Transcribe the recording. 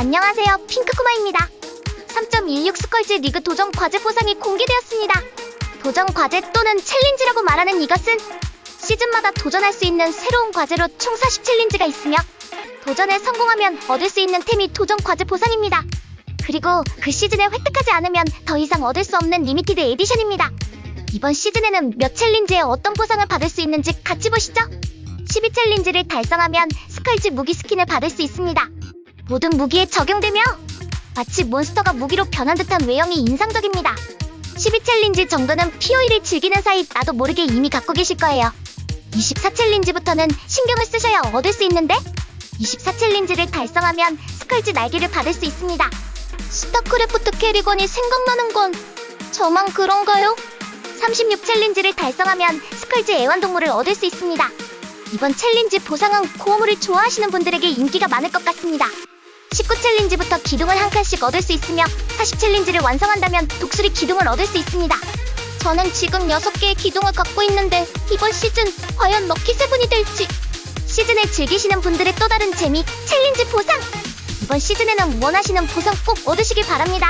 안녕하세요. 핑크코마입니다. 3.16 스컬즈 리그 도전 과제 보상이 공개되었습니다. 도전 과제 또는 챌린지라고 말하는 이것은 시즌마다 도전할 수 있는 새로운 과제로 총 40챌린지가 있으며 도전에 성공하면 얻을 수 있는 템이 도전 과제 보상입니다. 그리고 그 시즌에 획득하지 않으면 더 이상 얻을 수 없는 리미티드 에디션입니다. 이번 시즌에는 몇 챌린지에 어떤 보상을 받을 수 있는지 같이 보시죠. 12챌린지를 달성하면 스컬즈 무기 스킨을 받을 수 있습니다. 모든 무기에 적용되며 마치 몬스터가 무기로 변한 듯한 외형이 인상적입니다. 12 챌린지 정도는 POE를 즐기는 사이 나도 모르게 이미 갖고 계실 거예요. 24 챌린지부터는 신경을 쓰셔야 얻을 수 있는데 24 챌린지를 달성하면 스컬즈 날개를 받을 수 있습니다. 스타크래프트 캐리건이 생각나는 건 저만 그런가요? 36 챌린지를 달성하면 스컬즈 애완동물을 얻을 수 있습니다. 이번 챌린지 보상은 고어물을 좋아하시는 분들에게 인기가 많을 것 같습니다. 19 챌린지부터 기둥을 한 칸씩 얻을 수 있으며 40 챌린지를 완성한다면 독수리 기둥을 얻을 수 있습니다. 저는 지금 6개의 기둥을 갖고 있는데 이번 시즌 과연 럭키 세븐이 될지 시즌을 즐기시는 분들의 또 다른 재미 챌린지 보상 이번 시즌에는 원하시는 보상 꼭 얻으시길 바랍니다.